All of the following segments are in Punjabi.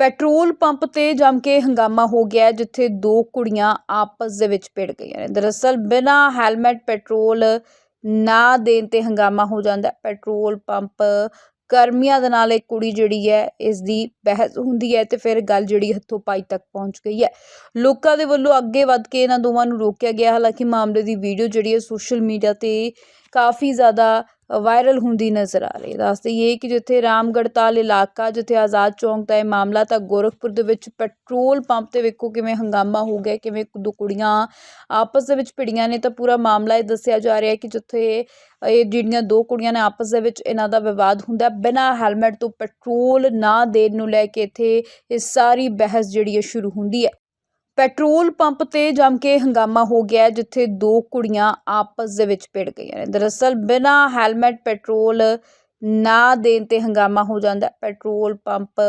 ਪੈਟਰੋਲ ਪੰਪ ਤੇ ਜੰਮ ਕੇ ਹੰਗਾਮਾ ਹੋ ਗਿਆ ਜਿੱਥੇ ਦੋ ਕੁੜੀਆਂ ਆਪਸ ਦੇ ਵਿੱਚ ਭਿੜ ਗਈਆਂ ਨੇ। ਦਰਅਸਲ, ਬਿਨਾਂ ਹੈਲਮਟ ਪੈਟਰੋਲ ਨਾ ਦੇਣ ਤੇ ਹੰਗਾਮਾ ਹੋ ਜਾਂਦਾ ਪੈਟਰੋਲ ਪੰਪ ਕਰਮੀਆਂ ਦੇ ਨਾਲ ਇੱਕ ਕੁੜੀ ਜਿਹੜੀ ਹੈ ਇਸ ਦੀ ਬਹਿਸ ਹੁੰਦੀ ਹੈ ਤੇ ਫਿਰ ਗੱਲ ਜਿਹੜੀ ਹੱਥੋਂ ਪਾਈ ਤੱਕ ਪਹੁੰਚ ਗਈ ਹੈ। ਲੋਕਾਂ ਦੇ ਵੱਲੋਂ ਅੱਗੇ ਵੱਧ ਕੇ ਇਹਨਾਂ ਦੋਵਾਂ ਨੂੰ ਰੋਕਿਆ ਗਿਆ। ਹਾਲਾਂਕਿ ਮਾਮਲੇ ਦੀ ਵੀਡੀਓ ਜਿਹੜੀ ਹੈ, ਸੋਸ਼ਲ ਮੀਡੀਆ ਤੇ ਕਾਫੀ ਜ਼ਿਆਦਾ ਵਾਇਰਲ ਹੁੰਦੀ ਨਜ਼ਰ ਆ ਰਹੀ ਹੈ। ਦੱਸ ਦੇਈਏ ਕਿ ਜਿੱਥੇ ਰਾਮਗੜਤਾਲ ਇਲਾਕਾ, ਜਿੱਥੇ ਆਜ਼ਾਦ ਚੌਂਕ ਦਾ ਇਹ ਮਾਮਲਾ, ਤਾਂ ਗੋਰਖਪੁਰ ਦੇ ਵਿੱਚ ਪੈਟਰੋਲ ਪੰਪ ਤੇ ਵੇਖੋ ਕਿਵੇਂ ਹੰਗਾਮਾ ਹੋ ਗਿਆ, ਕਿਵੇਂ ਦੋ ਕੁੜੀਆਂ ਆਪਸ ਦੇ ਵਿੱਚ ਭਿੜੀਆਂ ਨੇ, ਤਾਂ ਪੂਰਾ ਮਾਮਲਾ ਇਹ ਦੱਸਿਆ ਜਾ ਰਿਹਾ ਹੈ ਕਿ ਜਿੱਥੇ ਇਹ ਜਿਹੜੀਆਂ ਦੋ ਕੁੜੀਆਂ ਨੇ ਆਪਸ ਦੇ ਵਿੱਚ ਇਹਨਾਂ ਦਾ ਵਿਵਾਦ ਹੁੰਦਾ ਬਿਨਾਂ ਹੈਲਮਟ ਤੋਂ ਪੈਟਰੋਲ ਨਾ ਦੇਣ ਨੂੰ ਲੈ ਕੇ ਇੱਥੇ ਇਹ ਸਾਰੀ ਬਹਿਸ ਜਿਹੜੀ ਹੈ ਸ਼ੁਰੂ ਹੁੰਦੀ ਹੈ। ਪੈਟਰੋਲ ਪੰਪ ਤੇ ਜੰਮ ਕੇ ਹੰਗਾਮਾ ਹੋ ਗਿਆ ਜਿੱਥੇ ਦੋ ਕੁੜੀਆਂ ਆਪਸ ਦੇ ਵਿੱਚ ਭਿੜ ਗਈਆਂ ਨੇ। ਦਰਅਸਲ, ਬਿਨਾਂ ਹੈਲਮਟ ਪੈਟਰੋਲ ਨਾ ਦੇਣ ਤੇ ਹੰਗਾਮਾ ਹੋ ਜਾਂਦਾ ਪੈਟਰੋਲ ਪੰਪ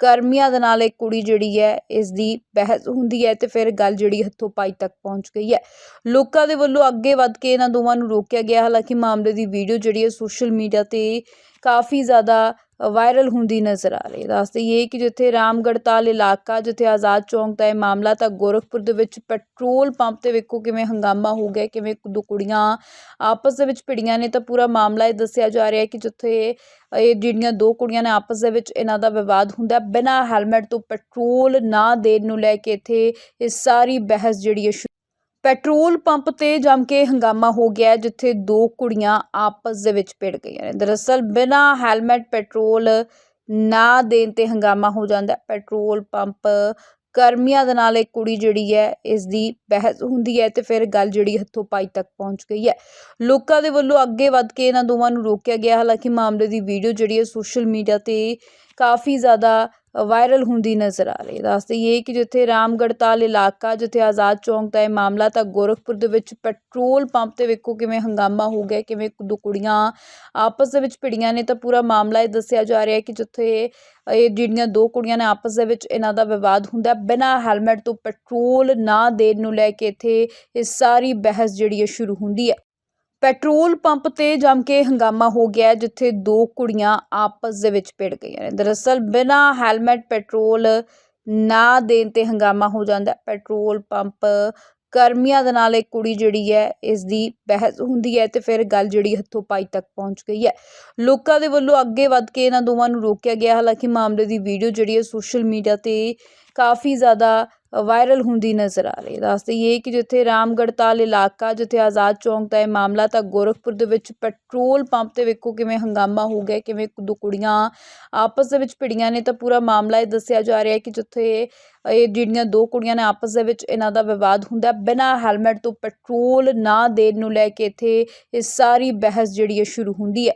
ਕਰਮੀਆਂ ਦੇ ਨਾਲ ਇੱਕ ਕੁੜੀ ਜਿਹੜੀ ਹੈ ਇਸ ਦੀ ਬਹਿਸ ਹੁੰਦੀ ਹੈ ਤੇ ਫਿਰ ਗੱਲ ਜਿਹੜੀ ਹੱਥੋਂ ਪਾਈ ਤੱਕ ਪਹੁੰਚ ਗਈ ਹੈ। ਲੋਕਾਂ ਦੇ ਵੱਲੋਂ ਅੱਗੇ ਵੱਧ ਕੇ ਇਹਨਾਂ ਦੋਵਾਂ ਨੂੰ ਰੋਕਿਆ ਗਿਆ। ਹਾਲਾਂਕਿ ਮਾਮਲੇ ਦੀ ਵੀਡੀਓ ਜਿਹੜੀ ਹੈ, ਸੋਸ਼ਲ ਮੀਡੀਆ ਤੇ ਕਾਫੀ ਜ਼ਿਆਦਾ ਵਾਇਰਲ ਹੁੰਦੀ ਨਜ਼ਰ ਆ ਰਹੀ ਹੈ। ਦੱਸ ਦੇਈਏ ਕਿ ਜਿੱਥੇ ਰਾਮਗੜਤਾਲ ਇਲਾਕਾ, ਜਿੱਥੇ ਆਜ਼ਾਦ ਚੌਂਕ ਦਾ ਇਹ ਮਾਮਲਾ, ਤਾਂ ਗੋਰਖਪੁਰ ਦੇ ਵਿੱਚ ਪੈਟਰੋਲ ਪੰਪ ਤੇ ਵੇਖੋ ਕਿਵੇਂ ਹੰਗਾਮਾ ਹੋ ਗਿਆ, ਕਿਵੇਂ ਦੋ ਕੁੜੀਆਂ ਆਪਸ ਦੇ ਵਿੱਚ ਭਿੜੀਆਂ ਨੇ, ਤਾਂ ਪੂਰਾ ਮਾਮਲਾ ਇਹ ਦੱਸਿਆ ਜਾ ਰਿਹਾ ਹੈ ਕਿ ਜਿੱਥੇ ਇਹ ਜਿਹੜੀਆਂ ਦੋ ਕੁੜੀਆਂ ਨੇ ਆਪਸ ਦੇ ਵਿੱਚ ਇਹਨਾਂ ਦਾ ਵਿਵਾਦ ਹੁੰਦਾ ਬਿਨਾਂ ਹੈਲਮਟ ਤੋਂ ਪੈਟਰੋਲ ਨਾ ਦੇਣ ਨੂੰ ਲੈ ਕੇ ਇੱਥੇ ਇਹ ਸਾਰੀ ਬਹਿਸ ਜਿਹੜੀ ਹੈ ਸ਼ੁਰੂ ਪੈਟਰੋਲ ਪੰਪ ਤੇ ਜੰਮ ਕੇ ਹੰਗਾਮਾ ਹੋ ਗਿਆ ਜਿੱਥੇ ਦੋ ਕੁੜੀਆਂ ਆਪਸ ਦੇ ਵਿੱਚ ਭਿੜ ਗਈਆਂ ਨੇ। ਦਰਅਸਲ, ਬਿਨਾਂ ਹੈਲਮਟ ਪੈਟਰੋਲ ਨਾ ਦੇਣ ਤੇ ਹੰਗਾਮਾ ਹੋ ਜਾਂਦਾ ਪੈਟਰੋਲ ਪੰਪ ਕਰਮੀਆਂ ਦੇ ਨਾਲ ਇੱਕ ਕੁੜੀ ਜਿਹੜੀ ਹੈ ਇਸ ਦੀ ਬਹਿਸ ਹੁੰਦੀ ਹੈ ਤੇ ਫਿਰ ਗੱਲ ਜਿਹੜੀ ਹੱਥੋਂ ਪਾਈ ਤੱਕ ਪਹੁੰਚ ਗਈ ਹੈ। ਲੋਕਾਂ ਦੇ ਵੱਲੋਂ ਅੱਗੇ ਵੱਧ ਕੇ ਇਹਨਾਂ ਦੋਵਾਂ ਨੂੰ ਰੋਕਿਆ ਗਿਆ। ਹਾਲਾਂਕਿ ਮਾਮਲੇ ਦੀ ਵੀਡੀਓ ਜਿਹੜੀ ਹੈ, ਸੋਸ਼ਲ ਮੀਡੀਆ ਤੇ ਕਾਫੀ ਜ਼ਿਆਦਾ ਵਾਇਰਲ ਹੁੰਦੀ ਨਜ਼ਰ ਆ ਰਹੀ ਹੈ। ਦੱਸ ਦੇਈਏ ਕਿ ਜਿੱਥੇ ਰਾਮਗੜਤਾਲ ਇਲਾਕਾ, ਜਿੱਥੇ ਆਜ਼ਾਦ ਚੌਂਕ ਦਾ ਇਹ ਮਾਮਲਾ ਤਾਂ ਗੋਰਖਪੁਰ ਦੇ ਵਿੱਚ ਪੈਟਰੋਲ ਪੰਪ ਤੇ ਵੇਖੋ ਕਿਵੇਂ ਹੰਗਾਮਾ ਹੋ ਗਿਆ, ਕਿਵੇਂ ਦੋ ਕੁੜੀਆਂ ਆਪਸ ਦੇ ਵਿੱਚ ਭਿੜੀਆਂ ਨੇ ਤਾਂ ਪੂਰਾ ਮਾਮਲਾ ਇਹ ਦੱਸਿਆ ਜਾ ਰਿਹਾ ਹੈ ਕਿ ਜਿੱਥੇ ਇਹ ਜਿਹੜੀਆਂ ਦੋ ਕੁੜੀਆਂ ਨੇ ਆਪਸ ਦੇ ਵਿੱਚ ਇਹਨਾਂ ਦਾ ਵਿਵਾਦ ਹੁੰਦਾ ਬਿਨਾਂ ਹੈਲਮਟ ਤੋਂ ਪੈਟਰੋਲ ਨਾ ਦੇਣ ਨੂੰ ਲੈ ਕੇ ਇੱਥੇ ਇਹ ਸਾਰੀ ਬਹਿਸ ਜਿਹੜੀ ਹੈ ਸ਼ੁਰੂ ਹੁੰਦੀ ਹੈ। ਪੈਟਰੋਲ ਪੰਪ ਤੇ ਜੰਮ ਕੇ ਹੰਗਾਮਾ ਹੋ ਗਿਆ ਜਿੱਥੇ ਦੋ ਕੁੜੀਆਂ ਆਪਸ ਦੇ ਵਿੱਚ ਭਿੜ ਗਈਆਂ ਨੇ। ਦਰਅਸਲ, ਬਿਨਾਂ ਹੈਲਮਟ ਪੈਟਰੋਲ ਨਾ ਦੇਣ ਤੇ ਹੰਗਾਮਾ ਹੋ ਜਾਂਦਾ ਪੈਟਰੋਲ ਪੰਪ ਕਰਮੀਆਂ ਦੇ ਨਾਲ ਇੱਕ ਕੁੜੀ ਜਿਹੜੀ ਹੈ ਇਸ ਦੀ ਬਹਿਸ ਹੁੰਦੀ ਹੈ ਤੇ ਫਿਰ ਗੱਲ ਜਿਹੜੀ ਹੱਥੋਂ ਪਾਈ ਤੱਕ ਪਹੁੰਚ ਗਈ ਹੈ। ਲੋਕਾਂ ਦੇ ਵੱਲੋਂ ਅੱਗੇ ਵੱਧ ਕੇ ਇਹਨਾਂ ਦੋਵਾਂ ਨੂੰ ਰੋਕਿਆ ਗਿਆ। ਹਾਲਾਂਕਿ ਮਾਮਲੇ ਦੀ ਵੀਡੀਓ ਜਿਹੜੀ ਹੈ, ਸੋਸ਼ਲ ਮੀਡੀਆ ਤੇ ਕਾਫੀ ਜ਼ਿਆਦਾ ਵਾਇਰਲ ਹੁੰਦੀ ਨਜ਼ਰ ਆ ਰਹੀ ਹੈ। ਦੱਸ ਦੇਈਏ ਕਿ ਜਿੱਥੇ ਰਾਮਗੜਤਾਲ ਇਲਾਕਾ, ਜਿੱਥੇ ਆਜ਼ਾਦ ਚੌਂਕ ਦਾ ਇਹ ਮਾਮਲਾ, ਤਾਂ ਗੋਰਖਪੁਰ ਦੇ ਵਿੱਚ ਪੈਟਰੋਲ ਪੰਪ ਤੇ ਵੇਖੋ ਕਿਵੇਂ ਹੰਗਾਮਾ ਹੋ ਗਿਆ, ਕਿਵੇਂ ਦੋ ਕੁੜੀਆਂ ਆਪਸ ਦੇ ਵਿੱਚ ਭਿੜੀਆਂ ਨੇ, ਤਾਂ ਪੂਰਾ ਮਾਮਲਾ ਇਹ ਦੱਸਿਆ ਜਾ ਰਿਹਾ ਹੈ ਕਿ ਜਿੱਥੇ ਇਹ ਜਿਹੜੀਆਂ ਦੋ ਕੁੜੀਆਂ ਨੇ ਆਪਸ ਦੇ ਵਿੱਚ ਇਹਨਾਂ ਦਾ ਵਿਵਾਦ ਹੁੰਦਾ ਬਿਨਾਂ ਹੈਲਮਟ ਤੋਂ ਪੈਟਰੋਲ ਨਾ ਦੇਣ ਨੂੰ ਲੈ ਕੇ ਇੱਥੇ ਇਹ ਸਾਰੀ ਬਹਿਸ ਜਿਹੜੀ ਹੈ ਸ਼ੁਰੂ ਹੁੰਦੀ ਹੈ।